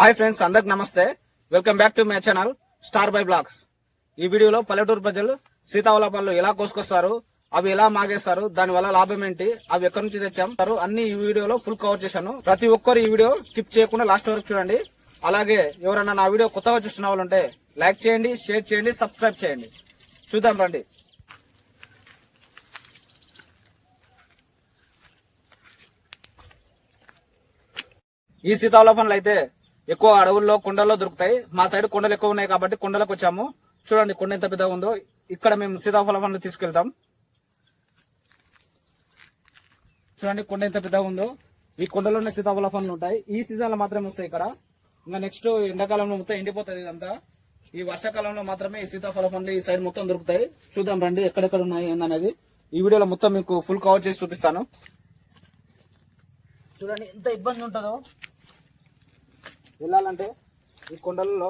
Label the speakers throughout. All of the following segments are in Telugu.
Speaker 1: హాయ్ ఫ్రెండ్స్ అందరికి నమస్తే. Welcome back to my channel star by blogs. ఈ వీడియోలో పల్లెటూరు ప్రజలు సీతాఫల పళ్ళు ఎలా కోసుకొస్తారు అవి ఎలా మాగేస్తారు దాని వల్ల లాభం ఏంటి అవి ఎక్కడి నుంచి తెచ్చాం అన్ని ఈ వీడియోలో ఫుల్ కవర్ చేశాను. ప్రతి ఒక్కరు ఈ వీడియో స్కిప్ చేయకుండా లాస్ట్ వరకు చూడండి. అలాగే ఎవరైనా నా వీడియో కొత్తగా చూస్తున్న వాళ్ళు ఉంటే లైక్ చేయండి షేర్ చేయండి సబ్స్క్రైబ్ చేయండి. చూద్దాం రండి. ఈ సీతాఫల పనులు అయితే ఎక్కువ అడవుల్లో కొండల్లో దొరుకుతాయి. మా సైడ్ కొండలు ఎక్కువ ఉన్నాయి కాబట్టి కొండలకు వచ్చాము. చూడండి కొండ ఎంత పెద్దగా ఉందో. ఇక్కడ మేము సీతాఫలం పండ్లు తీసుకెళ్తాం. చూడండి కొండ ఎంత పెద్దగా ఉందో. ఈ కొండలోనే సీతాఫల పండ్లు ఉంటాయి. ఈ సీజన్లో మాత్రమే వస్తాయి ఇక్కడ. ఇంకా నెక్స్ట్ ఎండాకాలంలో మొత్తం ఎండిపోతుంది ఇదంతా. ఈ వర్షాకాలంలో మాత్రమే ఈ సీతాఫల పండ్లు ఈ సైడ్ మొత్తం దొరుకుతాయి. చూద్దాం రండి ఎక్కడెక్కడ ఉన్నాయి ఏందనేది ఈ వీడియోలో మొత్తం మీకు ఫుల్ కవర్ చేసి చూపిస్తాను. చూడండి ఎంత ఇబ్బంది ఉంటుందో. వెళ్ళాలంటే ఈ కొండలలో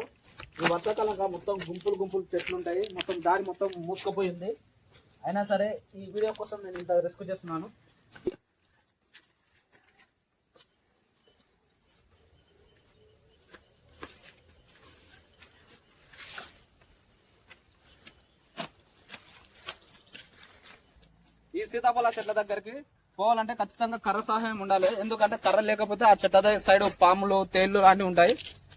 Speaker 1: ఈ వర్షాకాలంగా మొత్తం గుంపులు గుంపులు చెట్లు ఉంటాయి. మొత్తం దారి మొత్తం మూసుకుపోయింది. అయినా సరే ఈ వీడియో కోసం నేను ఇంత రిస్క్ చేస్తున్నాను. ఈ సీతాఫల చెట్ల దగ్గరికి పోవాలంటే ఖచ్చితంగా కర్ర సహాయం ఉండాలి. ఎందుకంటే కర్ర లేకపోతే ఆ చెట్ట దగ్గర సైడ్ పాములు తేళ్ళు లాంటివి ఉంటాయి.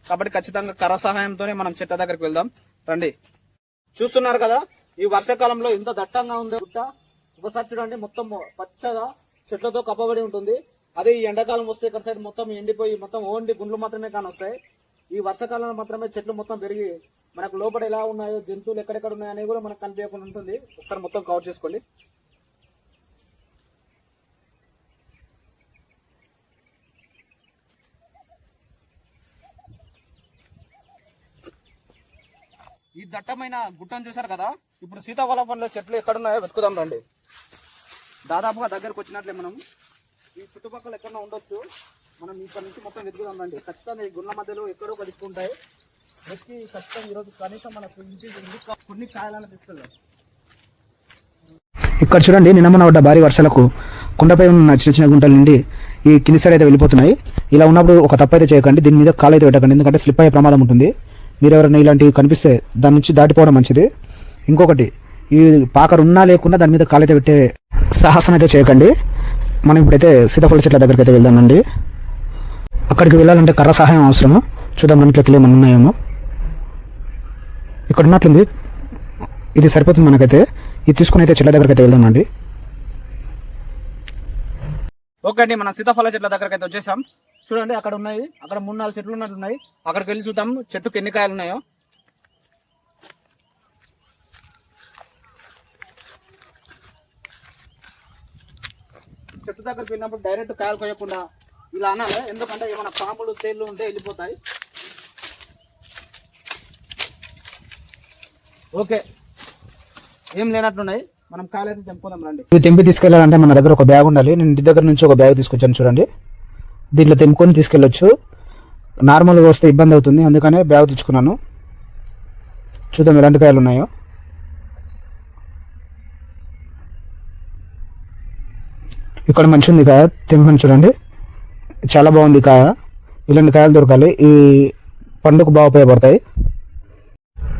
Speaker 1: కాబట్టి ఖచ్చితంగా కర్ర సహాయంతోనే మనం చెట్ట దగ్గరికి వెళ్దాం. రండి. చూస్తున్నారు కదా ఈ వర్షాకాలంలో ఇంత దట్టంగా ఉంది గుట్ట. ఒకసారి చూడండి మొత్తం పచ్చగా చెట్లతో కప్పబడి ఉంటుంది. అదే ఈ ఎండాకాలం వస్తే ఇక్కడ సైడ్ మొత్తం ఎండిపోయి మొత్తం ఓన్లీ గుండ్లు మాత్రమే కానొస్తాయి ఈ వర్షాకాలంలో మాత్రమే చెట్లు మొత్తం పెరిగి మనకు లోపల ఎలా ఉన్నాయో జంతువులు ఎక్కడెక్కడ ఉన్నాయో అనేవి కూడా మనకు కనిపించకుండా ఉంటుంది. ఒకసారి మొత్తం కవర్ చేసుకోండి. ఈ దట్టమైన గుట్టను చూసారు కదా? ఇప్పుడు సీతాఫలం పండ్ల చెట్లు ఎక్కడున్నాయో వెతుకుదాం రండి. దాదాపుగా దగ్గరకు వచ్చినట్లే మనం. ఈ చుట్టుపక్కల ఎక్కడన్నా ఉండొచ్చు. మనం ఇక్కడ నుంచి మొత్తం వెతుకుదాం రండి. ఖచ్చితంగా ఈ గుళ్ళ మధ్యలో ఎక్కడో ఒక దిక్కు వెతికి ఖచ్చితంగా ఈరోజు కనీసం మనకు ఇంటి కొన్ని కాయాలని తీసుకెళ్ళాం
Speaker 2: ఇక్కడ చూడండి నిన్న పడ్డ భారీ వర్షాలకు కొండపై ఉన్న చిన్న చిన్న గుంటల నుండి ఈ కింది సైడ్ అయితే వెళ్ళిపోతున్నాయి. ఇలా ఉన్నప్పుడు ఒక తప్పు అయితే చేయకండి. దీని మీద కాలు అయితే పెట్టకండి. ఎందుకంటే స్లిప్ అయ్యే ప్రమాదం ఉంటుంది. మీరు ఎవరైనా ఇలాంటివి కనిపిస్తే దాని నుంచి దాటిపోవడం మంచిది. ఇంకొకటి ఈ పాకరు ఉన్నా లేకుండా దాని మీద కాలు అయితే పెట్టే సాహసం అయితే చేయకండి. మనం ఇప్పుడైతే సీతాఫల చెట్ల దగ్గరికి అయితే వెళ్దామండి అక్కడికి వెళ్ళాలంటే కర్ర సహాయం అవసరము. చూద్దాం రెంట్లోకి వెళ్ళి మనం ఉన్నాయేమో. ఇక్కడ ఉన్నట్లుంది. ఇది సరిపోతుంది మనకైతే. ఇది తీసుకుని అయితే చెట్ల దగ్గరికి అయితే వెళ్దామండి
Speaker 1: ఓకే అండి మనం సీతాఫల చెట్ల దగ్గరకైతే వచ్చేసాం. చూడండి అక్కడ ఉన్నాయి. అక్కడ మూడు నాలుగు చెట్లు ఉన్నట్టున్నాయి అక్కడికి వెళ్ళి చూద్దాం చెట్టుకి ఎన్ని కాయలు ఉన్నాయో. చెట్టు దగ్గరికి వెళ్ళినప్పుడు డైరెక్ట్ కాయలు కొయ్యకుండా ఇలా అనాలి. ఎందుకంటే ఏమైనా పాములు తేళ్ళు ఉంటే వెళ్ళిపోతాయి. ఓకే. ఏం లేనట్టున్నాయి మనం కాయలు అయితే తెంపుకుందాం రండి.
Speaker 2: తెంపి తీసుకెళ్ళాలంటే మన దగ్గర ఒక బ్యాగ్ ఉండాలి. నేను ఇంటి దగ్గర నుంచి ఒక బ్యాగ్ తీసుకొచ్చాను చూడండి. దీంట్లో తెంపుకొని తీసుకెళ్ళొచ్చు. నార్మల్గా వస్తే ఇబ్బంది అవుతుంది. అందుకనే బ్యాగ్ తెచ్చుకున్నాను. చూద్దాం ఎలాంటి కాయలు ఉన్నాయో. ఇక్కడ మంచి ఉంది కాయ. తెంపని చూడండి. చాలా బాగుంది కాయ. ఇలాంటి కాయలు దొరకాలి. ఈ పండుగ బాగా ఉపయోగపడతాయి.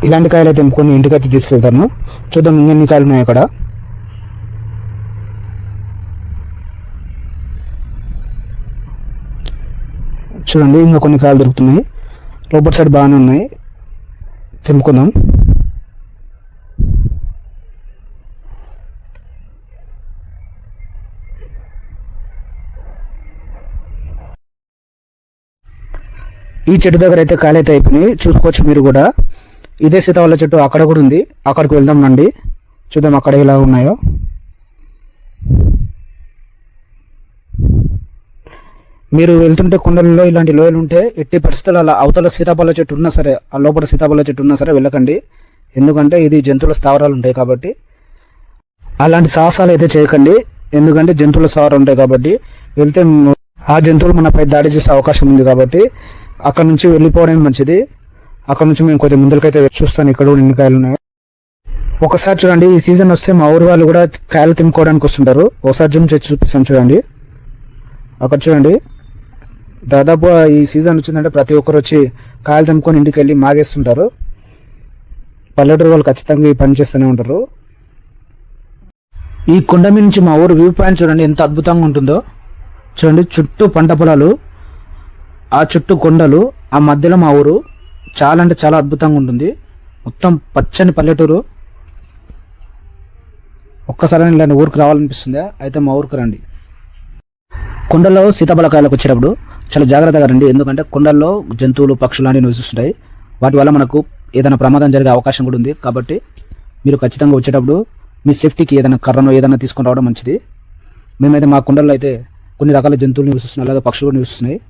Speaker 2: ఇలాంటి కాయలు అయితే తెంపుకొని ఇంటికైతే తీసుకెళ్తాను. చూద్దాం ఇంకెన్ని కాయలు ఉన్నాయి అక్కడ చూడండి ఇంకా కొన్ని కాయలు దొరుకుతున్నాయి. లోపల సైడ్ బాగానే ఉన్నాయి. తెంపుకుందాం ఈ చెట్టు దగ్గర అయితే కాయలు అయితే అయిపోయినాయి. చూసుకోవచ్చు మీరు కూడా. ఇదే సీతావల్ల చెట్టు అక్కడ కూడా ఉంది. అక్కడికి వెళ్దాం రండి. చూద్దాం అక్కడ ఎలా ఉన్నాయో. మీరు వెళ్తుంటే కొండలలో ఇలాంటి లోయలు ఉంటే ఎట్టి పరిస్థితుల్లో అవతల సీతాఫల చెట్టు ఉన్నా సరే ఆ లోపల సీతాఫల చెట్టు ఉన్నా సరే వెళ్ళకండి. ఎందుకంటే ఇది జంతువుల స్థావరాలు ఉంటాయి కాబట్టి. అలాంటి సాహసాలు అయితే చేయకండి. ఎందుకంటే జంతువుల స్థావరాలు ఉంటాయి కాబట్టి. వెళ్తే ఆ జంతువులు మనపై దాడి చేసే అవకాశం ఉంది కాబట్టి అక్కడ నుంచి వెళ్ళిపోవడం మంచిది. అక్కడ నుంచి మేము కొద్దిగా ముందరికైతే చూస్తాను ఇక్కడ కూడా ఎన్ని ఉన్నాయి. ఒకసారి చూడండి ఈ సీజన్ వస్తే మా ఊరు వాళ్ళు కూడా కాయలు తినుకోవడానికి వస్తుంటారు. ఒకసారి జూమ్ చేసి చూపిస్తాను చూడండి. అక్కడ చూడండి. దాదాపు ఈ సీజన్ వచ్చిందంటే ప్రతి ఒక్కరు వచ్చి కాయలు తెంపుకొని ఇంటికి వెళ్ళి మాగేస్తుంటారు. పల్లెటూరు వాళ్ళు ఖచ్చితంగా ఈ పని చేస్తూనే ఉంటారు. ఈ కొండ మీద నుంచి మా ఊరు వ్యూ పాయింట్ చూడండి ఎంత అద్భుతంగా ఉంటుందో. చూడండి చుట్టూ పంట పొలాలు ఆ చుట్టూ కొండలు ఆ మధ్యలో మా ఊరు. చాలా అంటే చాలా అద్భుతంగా ఉంటుంది. మొత్తం పచ్చని పల్లెటూరు. ఒక్కసారి ఇలాంటి ఊరికి రావాలనిపిస్తుందా? అయితే మా ఊరికి రండి. కొండల్లో సీతాఫలకాయలకు వచ్చేటప్పుడు చాలా జాగ్రత్తగా రండి. ఎందుకంటే కొండల్లో జంతువులు పక్షులు అనేవి నివసిస్తుంటాయి వాటి వల్ల మనకు ఏదైనా ప్రమాదం జరిగే అవకాశం కూడా ఉంది. కాబట్టి మీరు ఖచ్చితంగా వచ్చేటప్పుడు మీ సేఫ్టీకి ఏదైనా కర్రను ఏదైనా తీసుకొని రావడం మంచిది. మేమైతే మా కుండల్లో అయితే కొన్ని రకాల జంతువులు నివసిస్తున్నాయి. అలాగే పక్షులు కూడా నివసిస్తున్నాయి.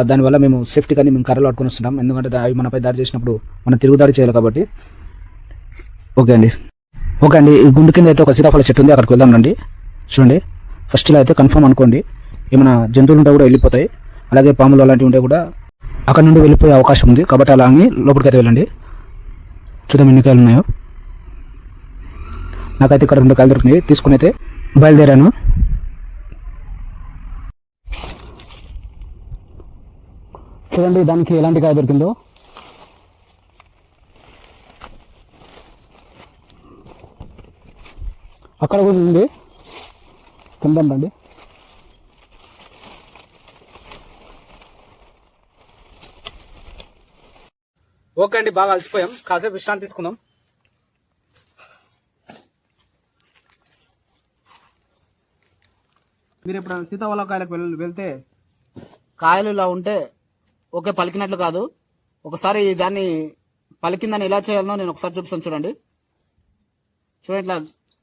Speaker 2: దానివల్ల మేము సేఫ్టీ కానీ మేము కర్రలు పట్టుకొని వస్తున్నాం. ఎందుకంటే దా- అవి మనపై దాడి చేసినప్పుడు మనం తిరుగుదాడి చేయాలి కాబట్టి. ఓకే అండి. ఓకే అండి. ఈ గుండు కింద అయితే ఒక సీతాఫల చెట్టు ఉంది. అక్కడికి వెళ్దాం రండి. చూడండి. ఫస్ట్ ఇలా అయితే కన్ఫర్మ్ అనుకోండి. ఏమైనా జంతువులు ఉంటే కూడా వెళ్ళిపోతాయి. అలాగే పాములు అలాంటివి ఉంటే కూడా అక్కడ నుండి వెళ్ళిపోయే అవకాశం ఉంది. కాబట్టి అలా అని లోపలికి అయితే వెళ్ళండి. చూద్దాం ఎన్ని కాయలు ఉన్నాయో. నాకైతే ఇక్కడ రెండు కాయలు దొరికినాయి. తీసుకుని అయితే బయలుదేరాను. చూడండి దానికి ఎలాంటి కాయ దొరికిందో. అక్కడ కూడా ఉంది. కింద రండి.
Speaker 1: ఓకే అండి బాగా అలసిపోయాం. కాసేపు విశ్రాంతి తీసుకుందాం. మీరు ఎప్పుడైనా సీతాఫల కాయలకు వెళ్- వెళ్తే కాయలు ఇలా ఉంటే ఓకే పలికినట్లు కాదు. ఒకసారి దాన్ని పలికిందని ఎలా చేయాలనో నేను ఒకసారి చూపిస్తాను చూడండి. చూడండి ఇట్లా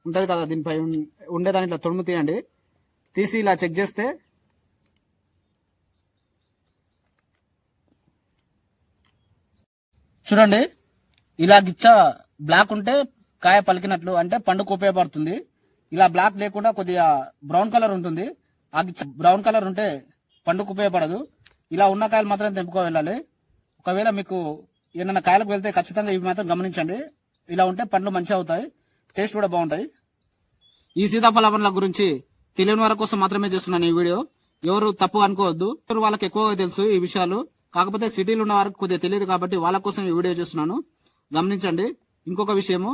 Speaker 1: ఉంటుంది కదా దీనిపై ఉండేదాన్ని ఇట్లా తొడుము తీయండి తీసి ఇలా చెక్ చేస్తే చూడండి. ఇలా గిచ్చ బ్లాక్ ఉంటే కాయ పలికినట్లు అంటే పండుకు ఉపయోగపడుతుంది ఇలా బ్లాక్ లేకుండా కొద్దిగా బ్రౌన్ కలర్ ఉంటుంది. ఆ గిచ్చ బ్రౌన్ కలర్ ఉంటే పండుకు ఉపయోగపడదు ఇలా ఉన్న కాయలు మాత్రం తెంపుకో వెళ్ళాలి ఒకవేళ మీకు ఏమైనా కాయలకు వెళ్తే ఖచ్చితంగా ఇవి మాత్రం గమనించండి. ఇలా ఉంటే పండ్లు మంచిగా అవుతాయి. టేస్ట్ కూడా బాగుంటాయి. ఈ సీతాఫల పండ్ల గురించి తెలియని వారి కోసం మాత్రమే చేస్తున్నాను ఈ వీడియో. ఎవరు తప్పు అనుకోవద్దు. ఎవరు వాళ్ళకి ఎక్కువగా తెలుసు ఈ విషయాలు. కాకపోతే సిటీలో ఉన్న వారికి కొద్దిగా తెలియదు కాబట్టి వాళ్ళ కోసం ఈ వీడియో చేస్తున్నాను. గమనించండి. ఇంకొక విషయము.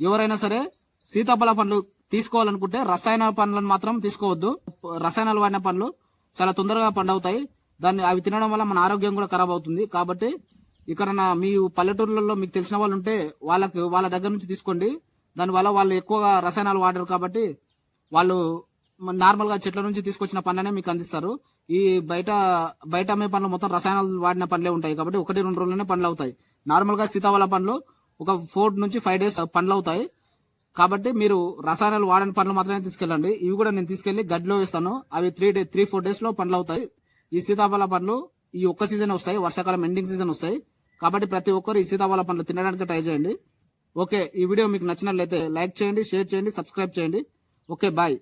Speaker 1: ఎవరైనా సరే సీతాఫల పండ్లు తీసుకోవాలనుకుంటే రసాయన పండ్లను మాత్రం తీసుకోవద్దు. రసాయనాలు వాడిన పండ్లు చాలా తొందరగా పండవుతాయి. దాన్ని అవి తినడం వల్ల మన ఆరోగ్యం కూడా ఖరాబ్ అవుతుంది. కాబట్టి ఇక్కడ మీ పల్లెటూర్లలో మీకు తెలిసిన వాళ్ళు ఉంటే వాళ్ళకి వాళ్ళ దగ్గర నుంచి తీసుకోండి. దానివల్ల వాళ్ళు ఎక్కువగా రసాయనాలు వాడరు కాబట్టి వాళ్ళు నార్మల్గా చెట్ల నుంచి తీసుకొచ్చిన పండ్లనే మీకు అందిస్తారు. ఈ బయట బయట అమ్మే పండ్లు మొత్తం రసాయనాలు వాడిన పండ్లే ఉంటాయి కాబట్టి ఒకటి రెండు రోజుల్లోనే పండ్లు అవుతాయి. నార్మల్గా సీతాఫల పండ్లు ఒక ఫోర్ నుంచి ఫైవ్ డేస్ పండ్లు అవుతాయి. కాబట్టి మీరు రసాయనాలు వాడని పండ్లు మాత్రమే తీసుకెళ్ళండి. ఇవి కూడా నేను తీసుకెళ్ళి గడ్డిలో వేస్తాను. అవి త్రీ డే త్రీ ఫోర్ డేస్లో పండ్లు అవుతాయి. ఈ సీతాఫల పండ్లు ఈ ఒక్క సీజన్ వస్తాయి. వర్షాకాలం ఎండింగ్ సీజన్ వస్తాయి. కాబట్టి ప్రతి ఒక్కరు ఈ సీతాఫల పండ్లు తినడానికి ట్రై చేయండి. ఓకే ఈ వీడియో మీకు నచ్చినట్లయితే లైక్ చేయండి షేర్ చేయండి సబ్స్క్రైబ్ చేయండి. Okay bye.